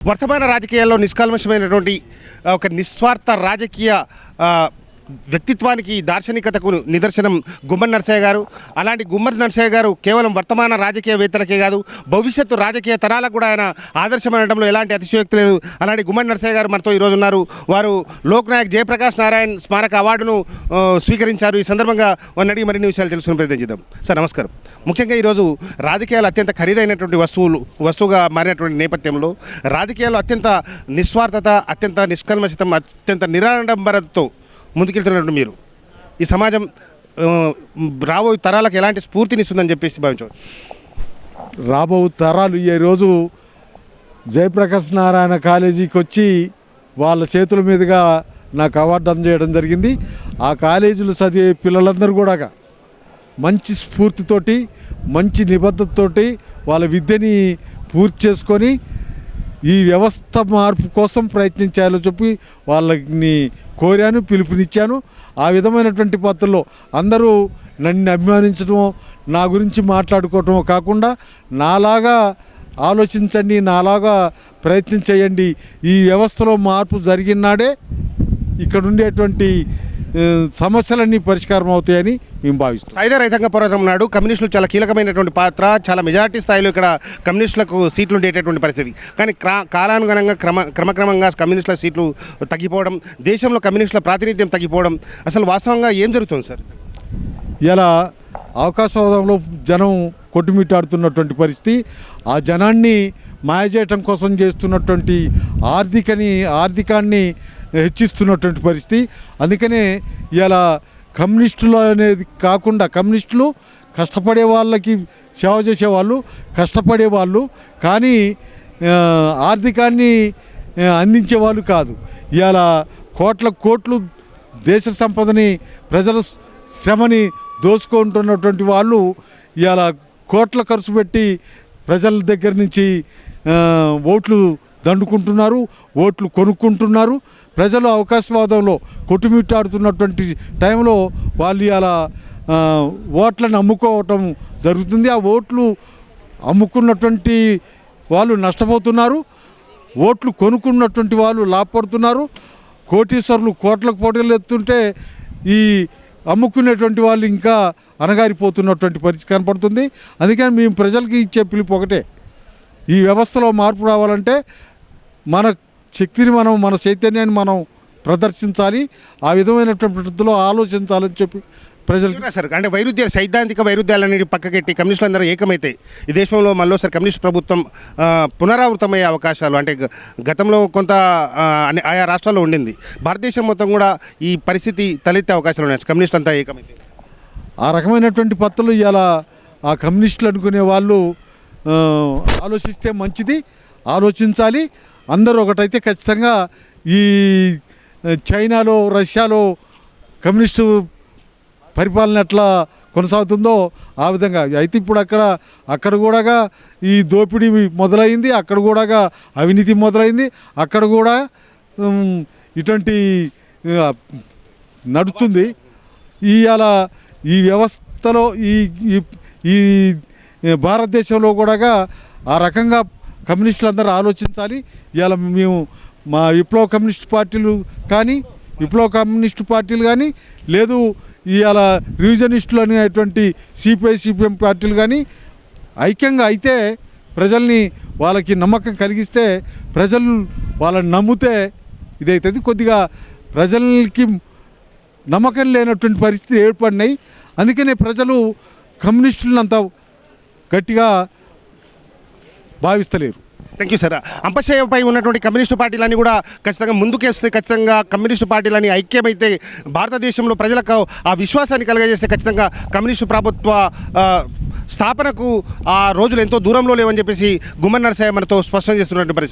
వర్తమాన రాజకీయాల్లో నిష్కల్మషమైనటువంటి ఒక నిస్వార్థ రాజకీయ వ్యక్తిత్వానికి దార్శనికతకు నిదర్శనం గుమ్మన్ నరసయ్య గారు. అలాంటి గుమ్మడి నరసయ్య గారు కేవలం వర్తమాన రాజకీయవేత్తలకే కాదు భవిష్యత్తు రాజకీయ తరాలకు కూడా ఆయన ఆదర్శమనడంలో ఎలాంటి అతిశయోక్తి లేదు. అలాంటి గుమ్మడి నరసయ్య గారు మనతో ఈరోజు ఉన్నారు. వారు లోక్ నాయక్ జయప్రకాష్ నారాయణ్ స్మారక అవార్డును స్వీకరించారు. ఈ సందర్భంగా వారిని అడిగి మరిన్ని విషయాలు తెలుసుకుని ప్రయత్నించిద్దాం సార్ నమస్కారం. ముఖ్యంగా ఈరోజు రాజకీయాలు అత్యంత ఖరీదైనటువంటి వస్తువులు వస్తువుగా మారినటువంటి నేపథ్యంలో రాజకీయాలు అత్యంత నిస్వార్థత అత్యంత నిష్కల్మషితం అత్యంత నిరాడంబరతతో ముందుకెళ్తున్నటువంటి మీరు. ఈ సమాజం రాబోయే తరాలకు ఎలాంటి స్ఫూర్తినిస్తుందని చెప్పేసి భావించవచ్చు రాబో తరాలు ఈ రోజు జయప్రకాష్ నారాయణ కాలేజీకి వచ్చి వాళ్ళ చేతుల మీదుగా నాకు అవార్డు అందజేయడం జరిగింది. ఆ కాలేజీలో చదివే పిల్లలందరూ కూడా మంచి స్ఫూర్తితోటి మంచి నిబద్ధతతోటి వాళ్ళ విద్యని పూర్తి చేసుకొని ఈ వ్యవస్థ మార్పు కోసం ప్రయత్నించాలో చెప్పి వాళ్ళని కోరాను పిలుపునిచ్చాను. ఆ విధమైనటువంటి పద్ధతుల్లో అందరూ నన్ను అభిమానించడమో నా గురించి మాట్లాడుకోవటమో కాకుండా నాలాగా ఆలోచించండి నాలాగా ప్రయత్నం చేయండి. ఈ వ్యవస్థలో మార్పు జరిగినాడే ఇక్కడ ఉండేటువంటి సమస్యలన్నీ పరిష్కారం అవుతాయని మేము భావిస్తాం సాయుధ రైతాంగ పోరాటం నాడు కమ్యూనిస్టులు చాలా కీలకమైనటువంటి పాత్ర చాలా మెజారిటీ స్థాయిలో ఇక్కడ కమ్యూనిస్టులకు సీట్లు ఉండేటటువంటి పరిస్థితి. కానీ క్రా కాలానుగుణంగా క్రమ క్రమక్రమంగా కమ్యూనిస్టుల సీట్లు తగ్గిపోవడం దేశంలో కమ్యూనిస్టుల ప్రాతినిధ్యం తగ్గిపోవడం అసలు వాస్తవంగా ఏం జరుగుతుంది సార్? ఇలా అవకాశవాదంలో జనం కొట్టుమిట్టాడుతున్నటువంటి పరిస్థితి ఆ జనాన్ని మాయ చేయటం కోసం చేస్తున్నటువంటి ఆర్థికని ఆర్థికాన్ని హెచ్చిస్తున్నటువంటి పరిస్థితి. అందుకనే ఇలా కమ్యూనిస్టులు అనేది కాకుండా కమ్యూనిస్టులు కష్టపడే వాళ్ళకి సేవ చేసేవాళ్ళు కష్టపడే వాళ్ళు కానీ ఆర్థికాన్ని అందించేవాళ్ళు కాదు. ఇలా కోట్ల కోట్లు దేశ సంపదని ప్రజల శ్రమని దోచుకుంటున్నటువంటి వాళ్ళు ఇలా కోట్ల ఖర్చు పెట్టి ప్రజల దగ్గర నుంచి ఓట్లు దండుకుంటున్నారు ఓట్లు కొనుక్కుంటున్నారు. ప్రజలు అవకాశవాదంలో కొట్టుమిట్టాడుతున్నటువంటి టైంలో వాళ్ళు ఇలా ఓట్లను అమ్ముకోవటం జరుగుతుంది. ఆ ఓట్లు అమ్ముకున్నటువంటి వాళ్ళు నష్టపోతున్నారు. ఓట్లు కొనుక్కున్నటువంటి వాళ్ళు లాభపడుతున్నారు. కోటీశ్వరులు కోట్లకు పోటీలు ఎత్తుంటే ఈ అమ్ముకునేటువంటి వాళ్ళు ఇంకా అనగారిపోతున్నటువంటి పరిస్థితి కనపడుతుంది. అందుకని మేము ప్రజలకి ఇచ్చే పిలుపు ఒకటే. ఈ వ్యవస్థలో మార్పు రావాలంటే మన శక్తిని మనం మన చైతన్యాన్ని మనం ప్రదర్శించాలి ఆ విధమైనటువంటి పద్ధతిలో ఆలోచించాలని చెప్పి ప్రజలకి నిజంగా సార్ అంటే వైరుధ్యాలు సైద్ధాంతిక వైరుధ్యాలన్నిటి పక్కకెట్టి కమ్యూనిస్టులు అందరూ ఏకమైతే ఈ దేశంలో మళ్ళీసారి కమ్యూనిస్ట్ ప్రభుత్వం పునరావృతమయ్యే అవకాశాలు అంటే గతంలో కొంత ఆయా రాష్ట్రాల్లో ఉండింది. భారతదేశం మొత్తం కూడా ఈ పరిస్థితి తలెత్తే అవకాశాలు ఉన్నాయి. కమ్యూనిస్టులు అంతా ఏకమైతే. ఆ రకమైనటువంటి పత్రులు ఇలా ఆ కమ్యూనిస్టులు అనుకునే వాళ్ళు ఆలోచిస్తే మంచిది ఆలోచించాలి అందరూ ఒకటైతే ఖచ్చితంగా ఈ చైనాలో రష్యాలో కమ్యూనిస్టు పరిపాలన ఎట్లా కొనసాగుతుందో ఆ విధంగా. అయితే ఇప్పుడు అక్కడ అక్కడ కూడా ఈ దోపిడీ మొదలైంది అక్కడ కూడా అవినీతి మొదలైంది అక్కడ కూడా ఇటువంటి నడుతుంది. నడుస్తుంది ఇవాళ ఈ వ్యవస్థలో ఈ- ఈ భారతదేశంలో కూడా ఆ రకంగా కమ్యూనిస్టులు అందరూ ఆలోచించాలి. ఇవాళ మేము మా విప్లవ కమ్యూనిస్ట్ పార్టీలు కానీ విప్లవ కమ్యూనిస్ట్ పార్టీలు కానీ లేదు ఇవాళ రివిజనిస్టులు అనేటువంటి సిపిఐ సిపిఎం పార్టీలు కానీ ఐక్యంగా అయితే ప్రజల్ని వాళ్ళకి నమ్మకం కలిగిస్తే ప్రజలు వాళ్ళని నమ్మితే ఇదైతుంది. కొద్దిగా ప్రజలకి నమ్మకం లేనటువంటి పరిస్థితి ఏర్పడినాయి. అందుకనే ప్రజలు కమ్యూనిస్టులను అంత గట్టిగా భావిస్తలేరు. థ్యాంక్ యూ సార్ అంపశయ్యపై ఉన్నటువంటి కమ్యూనిస్టు పార్టీలన్నీ కూడా ఖచ్చితంగా ముందుకేస్తే ఖచ్చితంగా కమ్యూనిస్టు పార్టీలని ఐక్యమైతే భారతదేశంలో ప్రజలకు ఆ విశ్వాసాన్ని కలగజేస్తే ఖచ్చితంగా కమ్యూనిస్టు ప్రభుత్వ స్థాపనకు ఆ రోజులు ఎంతో దూరంలో లేవని చెప్పేసి గుమ్మన్ నరసయ్య మనతో స్పష్టం చేస్తున్నటువంటి పరిస్థితి.